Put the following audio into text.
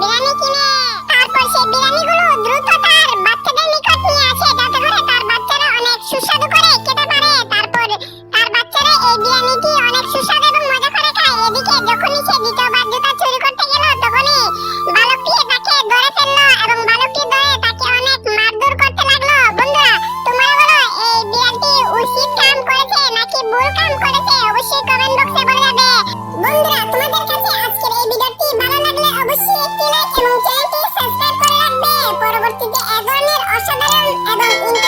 বিরিয়ানি কিনে, তারপর সেই বিরিয়ানিগুলো দ্রুত তার বাচ্চাদের নিকট নিয়ে আসে। যাতে করে তার বাচ্চারা অনেক সুস্বাদু করে খেতে পারে। তারপর তার বাচ্চারা এই বিরিয়ানিটি অনেক সুস্বাদু এবং মজা করে খায়। এদিকে যখনই সে দ্বিতীয়বার জুতা চুরি করতে গেল, তখনই পরবর্তীতে এ ধরনের অসাধারণ এবং